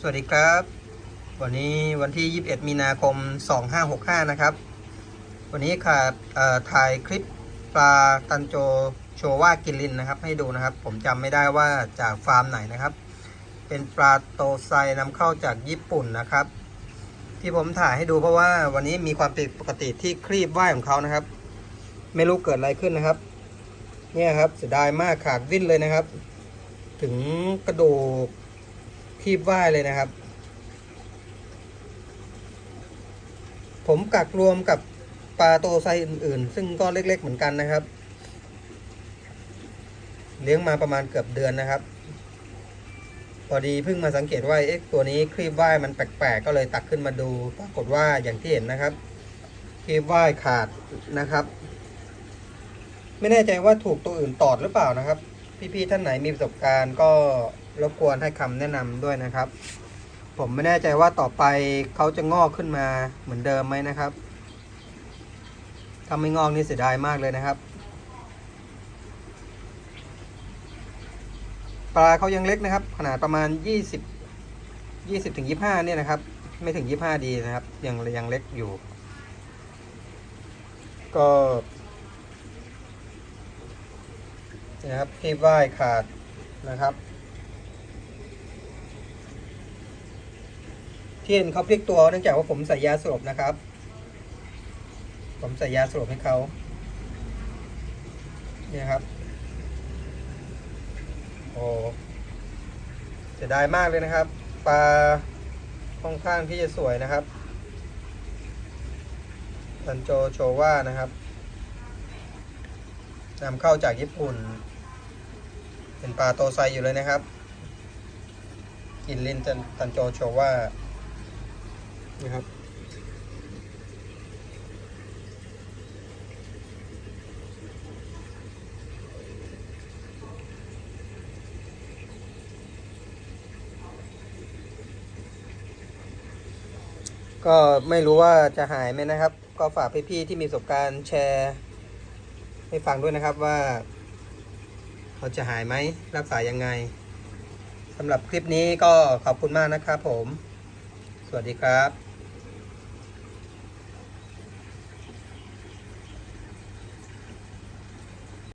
สวัสดีครับ วันนี้วันที่ 21 มีนาคม 2565 นะครับ วันนี้ค่ะเอ่อถ่ายคลิปปลาตันโจโชว่ากินลินนะครับ ให้ดูนะครับ ผมจำไม่ได้ว่าจากฟาร์มไหนนะครับ เป็นปลาโตไซนำเข้าจากญี่ปุ่นนะครับ ที่ผมถ่ายให้ดูเพราะว่าวันนี้มีความผิดปกติที่ครีบว่ายของเขานะครับ ไม่รู้เกิดอะไรขึ้นนะครับ เนี่ยครับเสียดายมากขาดวิ่นเลยนะครับ ถึงกระดูก คีบว่ายเลยนะครับ ผมกักรวมกับปลาโตไซอื่นๆ ซึ่งก็เล็กๆเหมือนกันนะครับ เลี้ยงมาประมาณเกือบเดือนนะครับ พอดีเพิ่งมาสังเกตว่าเอ๊ะตัวนี้ครีบว่ายมันแปลกๆ ก็เลยตักขึ้นมาดู ปรากฏว่าอย่างที่เห็นนะครับ ครีบว่ายขาดนะครับ ไม่แน่ใจว่าถูกตัวอื่นตอดหรือเปล่านะครับ พี่ๆท่านไหนมีประสบการณ์ก็รบกวนให้คำแนะนำด้วยนะครับ ผมไม่แน่ใจว่าต่อไปเขาจะงอกขึ้นมาเหมือนเดิมไหมนะครับ ถ้าไม่งอกนี่เสียดายมากเลยนะครับปลาเขายังเล็กนะครับ ขนาดประมาณ 20 20ถึง25เนี่ยนะครับ ไม่ถึง 25 ดีนะครับ ยังยังเล็กอยู่ ก็ นะครับที่ว่ายขาดนะครับ ที่เห็นเขาพลิกตัวเนื่องจากว่าผมใส่ยาสลบนะครับ ผมใส่ยาสลบให้เขาเนี่ยครับ โอ้เสียดายมากเลยนะครับ ปลาค่อนข้างที่จะสวยนะครับซันโจโชว่านะครับ นำเข้าจากญี่ปุ่น เป็นปลาโตไซอยู่เลยนะครับ กินลินตันโจโชว่านะครับก็ไม่รู้ว่าจะหายไหมนะครับ ก็ฝากพี่ๆที่มีประสบการณ์แชร์ ให้ฟังด้วยนะครับว่า เขาจะหายไหมรักษายังไงสำหรับคลิปนี้ก็ขอบคุณมากนะครับผม สวัสดีครับ